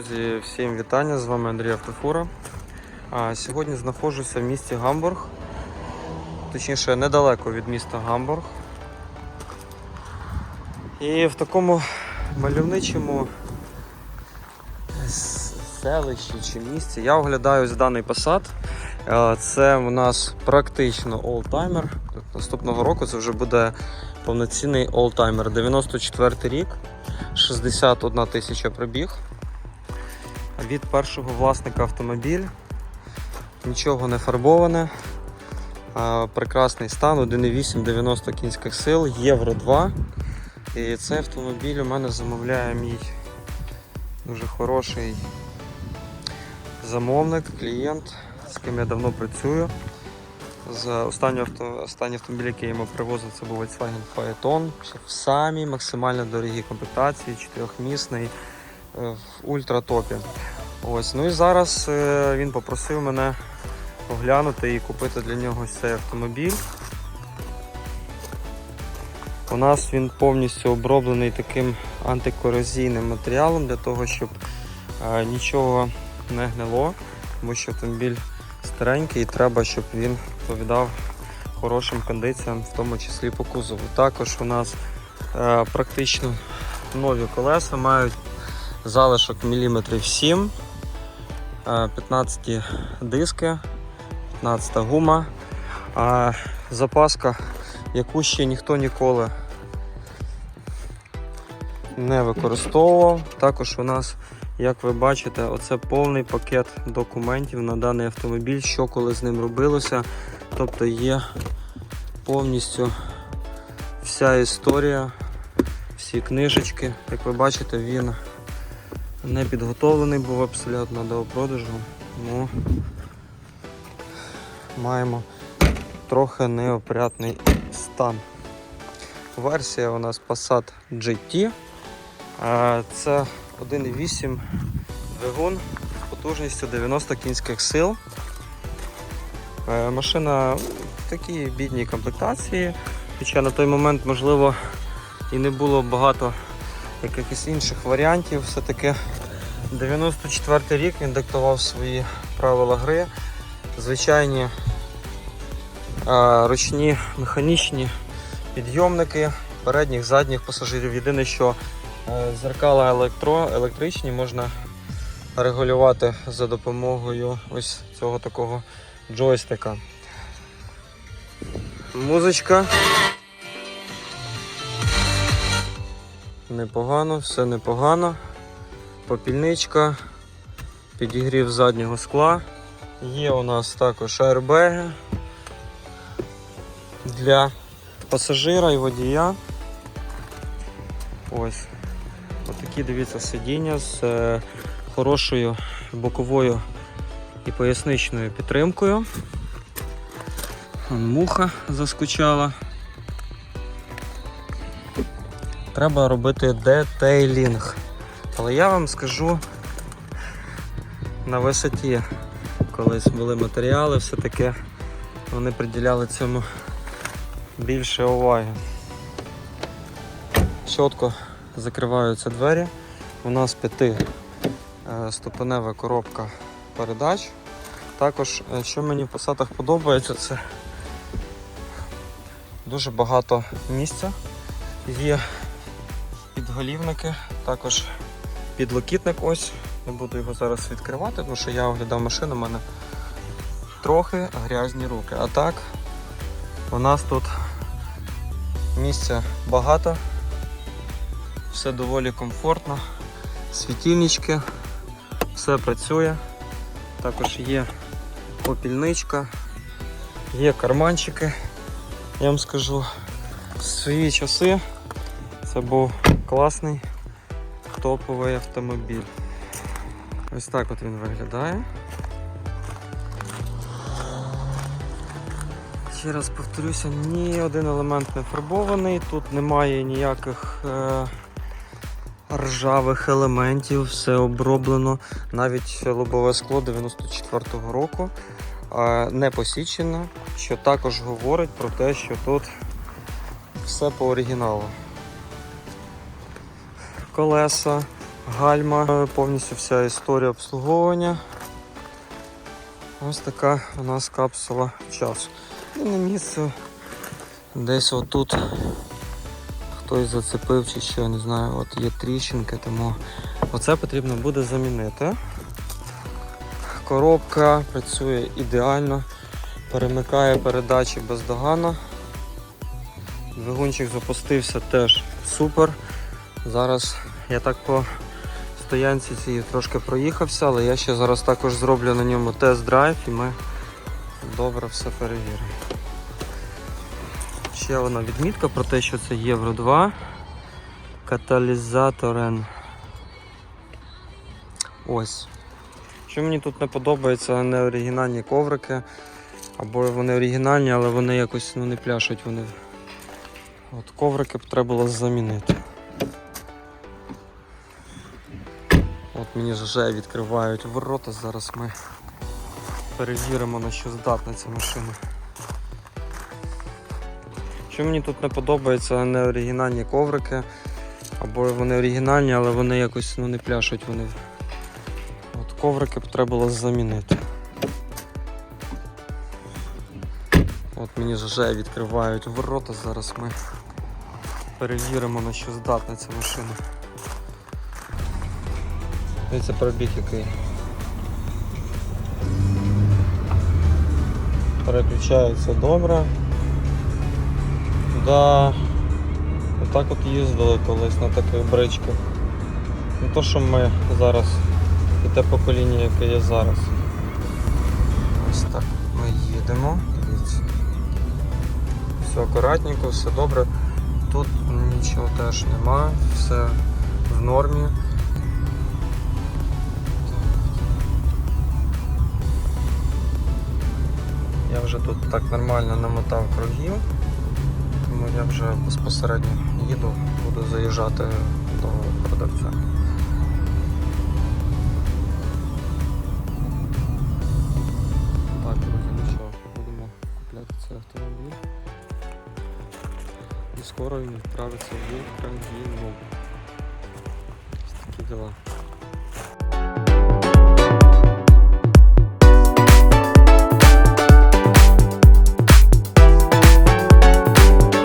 Друзі, всім вітання! З вами Андрій Автофура. Сьогодні знаходжуся в місті Гамбург, точніше недалеко від міста Гамбург. І в такому мальовничому селищі чи місті я оглядаю даний. Е, Це у нас практично олдтаймер. Наступного року це вже буде повноцінний олдтаймер. 94 рік, 61 тисяча пробіг. Від першого власника автомобіль. Нічого не фарбоване. Прекрасний стан, 1,8 90 кінських сил, Євро 2. І цей автомобіль у мене замовляє мій дуже хороший замовник, клієнт, з ким я давно працюю. З останнього авто, останній автомобіль, який я йому привозив, це був Volkswagen Phaeton. В самій максимально дорогій комплектації, чотирьохмісний, в ультратопі. Ось, ну і зараз е, він попросив мене оглянути і купити для нього цей автомобіль. У нас він повністю оброблений таким антикорозійним матеріалом для того, щоб е, нічого не гнило, тому що автомобіль старенький і треба, щоб він відповідав хорошим кондиціям, в тому числі по кузову. Також у нас е, практично нові колеса мають залишок міліметрів 7, е, 15 диски, 15 гума, а запаска, яку ще ніхто ніколи не використовував. Також у нас, як ви бачите, оце повний пакет документів на даний автомобіль, що коли з ним робилося. Тобто є повністю вся історія, всі книжечки. Як ви бачите, він не підготовлений був абсолютно до продажу, тому маємо трохи неопрятний стан. Версія у нас Passat GT. Е, Це 1,8 двигун з потужністю 90 кінських сил. Е, Машина в такій бідній комплектації, хоча на той момент, можливо, і не було багато якихось інших варіантів. Все-таки 94 рік він диктував свої правила гри. Звичайні ручні механічні підйомники передніх, задніх пасажирів. Єдине, що е, зеркала електро, електричні можна регулювати за допомогою ось цього такого джойстика. Музичка. Непогано, все непогано. Попільничка, підігрів заднього скла. Є у нас також аербеги для пасажира і водія. Ось. Отакі, дивіться, сидіння з е, хорошою боковою і поясничною підтримкою. Муха заскучала. Треба робити детейлінг. Але я вам скажу, на висоті колись були матеріали, все-таки вони приділяли цьому більше уваги. Чітко закриваються двері. У нас п'яти е, ступенева коробка передач. Також, е, що мені в посадах подобається, це дуже багато місця. Є підголівники, також підлокітник ось. Не буду його зараз відкривати, тому що я оглядав машину, у мене трохи грязні руки. А так, у нас тут місця багато, все доволі комфортно, світильнички, все працює. Також є попільничка, є карманчики. Я вам скажу, свої часи це був класний топовий автомобіль. Ось так от він виглядає. Ще раз повторюся, ні один елемент не фарбований, тут немає ніяких е, ржавих елементів, все оброблено. Навіть лобове скло 94-го року е, не посічено, що також говорить про те, що тут все по оригіналу. Колеса гальма, е, повністю вся історія обслуговування. Ось така у нас капсула часу. І на місце десь отут хтось зацепив чи що, не знаю, от є тріщинки, тому оце потрібно буде замінити. Коробка працює ідеально, перемикає передачі бездоганно. Двигунчик запустився теж супер. Зараз я так по стоянці цій трошки проїхався, але я ще зараз також зроблю на ньому тест-драйв і ми добре все перевіримо. Ще одна відмітка про те, що це Євро 2. Каталізаторен. Ось. Що мені тут не подобається, не оригінальні коврики. Або вони оригінальні, але вони якось ну, не пляшуть. Вони... От коврики б треба було замінити. От мені вже відкривають ворота. Зараз ми перевіримо на що здатна ця машина. Що мені тут не подобається, не оригінальні коврики. Або вони оригінальні, але вони якось ну, не пляшуть. Вони... От коврики б треба було замінити. От мені вже відкривають ворота. Зараз ми перевіримо на що здатна ця машина. Дивіться пробіг який. Переключається добре. Да. Отак от їздили колись на таких бричках. Не то, що ми зараз і те покоління, яке є зараз. Ось так ми їдемо. Дивіться. Все акуратненько, все добре. Тут нічого теж немає, все в нормі. Я вже тут так нормально намотав кругів, тому я вже безпосередньо їду, буду заїжджати до продавця. Так, друзі, ну що, будемо купляти цей автомобіль. І скоро він відправиться в Україну. Ось такі діла.